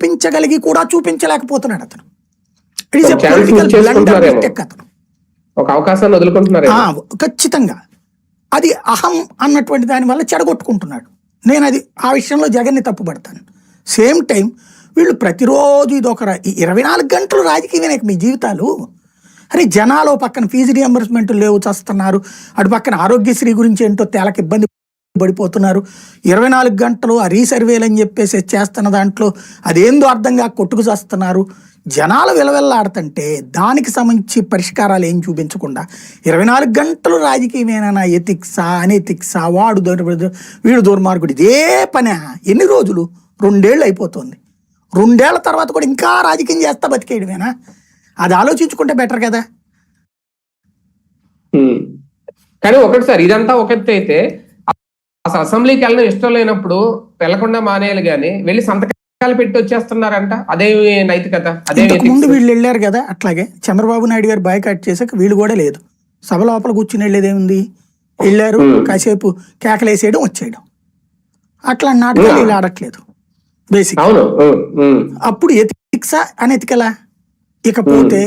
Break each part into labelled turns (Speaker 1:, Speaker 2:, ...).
Speaker 1: చూపించగలిగి కూడా చూపించలేకపోతున్నాడు అతను. It is
Speaker 2: ఒక.
Speaker 1: అతను.
Speaker 2: అవకాశాన్ని వదులుకుంటున్నారు
Speaker 1: ఖచ్చితంగా. అది అహం అన్నటువంటి దాని వల్ల చెడగొట్టుకుంటున్నాడు. నేను అది ఆ విషయంలో జగన్ని తప్పుపడతాను సేమ్ టైం వీళ్ళు ప్రతిరోజు ఇది ఒక ఇరవై నాలుగు గంటలు రాజకీయమే మీ జీవితాలు. అరే జనాలు పక్కన ఫీజు రియంబర్స్మెంట్ లేవు చేస్తున్నారు. అటు పక్కన ఆరోగ్యశ్రీ గురించి ఏంటో తేలకి ఇబ్బంది పడిపోతున్నారు. ఇరవై నాలుగు గంటలు ఆ రీసర్వేలు అని చెప్పేసి చేస్తున్న దాంట్లో అదేందో అర్థంగా కొట్టుకు చేస్తున్నారు. జనాలు విలవెల్లాడుతుంటే దానికి సంబంధించి పరిష్కారాలు ఏం చూపించకుండా ఇరవై నాలుగు గంటలు రాజకీయమేనా ఎథిక్సా అనెథిక్సా వాడు వీడు దుర్మార్గుడు. ఇదే పనే ఎన్ని రోజులు? రెండేళ్ళు అయిపోతుంది. రెండేళ్ళ తర్వాత కూడా ఇంకా రాజకీయం చేస్తా బతికేయడమేనా? అది ఆలోచించుకుంటే బెటర్ కదా.
Speaker 2: కానీ ఒకటి సార్ ఇదంతా ఒకటి అయితే అసలు అసెంబ్లీకి వెళ్ళడం ఇష్టం లేనప్పుడు వెళ్ళకుండా మానేయాలి కానీ వెళ్ళి సంతకాలు పెట్టి వచ్చేస్తున్నారంట. అదే నైతికత అదే
Speaker 1: ముందు. వీళ్ళు వెళ్ళారు కదా అట్లాగే. చంద్రబాబు నాయుడు గారు బాయ్కాట్ చేసాక వీళ్ళు కూడా లేదు. సభ లోపల కూర్చుని వెళ్ళేది ఏముంది? వెళ్ళారు
Speaker 2: Hmm.
Speaker 1: కాసేపు కేకలేసేయడం వచ్చేయడం. అట్లా నాటకాలు వీళ్ళు ఆడట్లేదు. బేసిక్
Speaker 2: ఉమ్,
Speaker 1: అప్పుడు ఎతిక్సా అనెతికలా ఇకపోతే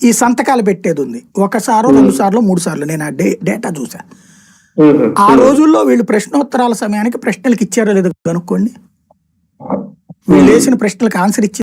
Speaker 1: ఈ సంతకాలు పెట్టేది ఉంది. ఒకసారో రెండు సార్లు మూడు సార్లు నేను ఆ డే డేటా చూసా ఆ రోజుల్లో వీళ్ళు ప్రశ్నోత్తరాల సమయానికి ప్రశ్నలకు ఇచ్చారో లేదో కనుక్కోండి. వీళ్ళు వేసిన ప్రశ్నలకు ఆన్సర్ ఇచ్చి